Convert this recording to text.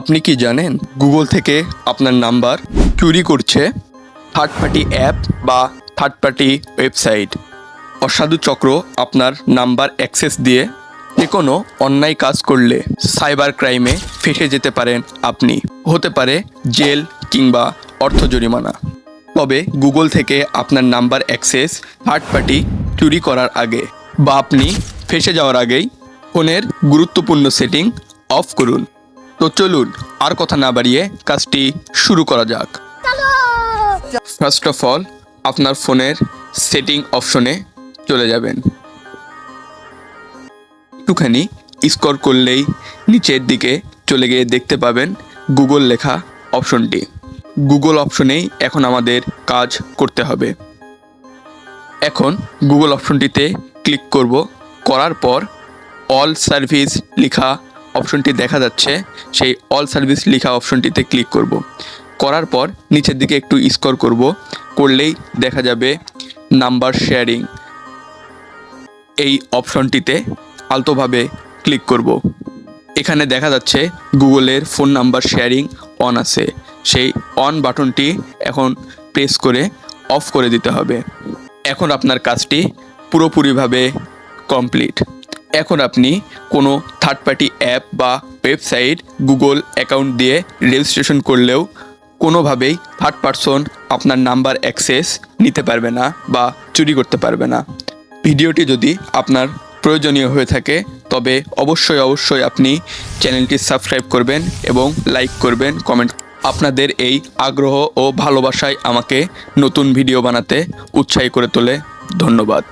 আপনি কি জানেন গুগল থেকে আপনার নাম্বার চুরি করছে থার্ড পার্টি অ্যাপ বা থার্ড পার্টি ওয়েবসাইট অসাধু চক্র আপনার নাম্বার অ্যাক্সেস দিয়ে যে কোনো অন্যায় কাজ করলে সাইবার ক্রাইমে ফেসে যেতে পারেন আপনি। হতে পারে জেল কিংবা অর্থ জরিমানা। তবে গুগল থেকে আপনার নাম্বার অ্যাক্সেস থার্ড পার্টি চুরি করার আগে বা আপনি ফেসে যাওয়ার আগেই ফোনের গুরুত্বপূর্ণ সেটিং অফ করুন। তো চলুন আর কথা না বাড়িয়ে কাজটি শুরু করা যাক। ফার্স্ট অফ অল আপনার ফোনের সেটিং অপশনে চলে যাবেন। একটুখানি স্কর করলেই নিচের দিকে চলে গিয়ে দেখতে পাবেন গুগল লেখা অপশনটি গুগল অপশনেই এখন আমাদের কাজ করতে হবে। এখন গুগল অপশনটিতে ক্লিক করব। করার পর অল সার্ভিস লেখা অপশনটি দেখা যাচ্ছে, সেই অল সার্ভিস লেখা অপশনটিতে ক্লিক করব। করার পর নিচের দিকে একটু স্কোর করব, করলেই দেখা যাবে নাম্বার শেয়ারিং এই অপশনটিতে আলতোভাবে ক্লিক করব। এখানে দেখা যাচ্ছে গুগলের ফোন নাম্বার শেয়ারিং অন আছে। সেই অন বাটনটি এখন প্রেস করে অফ করে দিতে হবে। এখন আপনার কাজটি পুরোপুরিভাবে কমপ্লিট এখন আপনি কোনো থার্ড পার্টি অ্যাপ বা ওয়েবসাইট গুগল অ্যাকাউন্ট দিয়ে রেজিস্ট্রেশন করলেও কোনোভাবেই থার্ড পারসন আপনার নাম্বার অ্যাক্সেস নিতে পারবে না বা চুরি করতে পারবে না। ভিডিওটি যদি আপনার প্রয়োজনীয় হয়ে থাকে, তবে অবশ্যই অবশ্যই আপনি চ্যানেলটি সাবস্ক্রাইব করবেন এবং লাইক করবেন কমেন্ট আপনাদের এই আগ্রহ ও ভালোবাসায় আমাকে নতুন ভিডিও বানাতে উৎসাহী করে তোলে। ধন্যবাদ।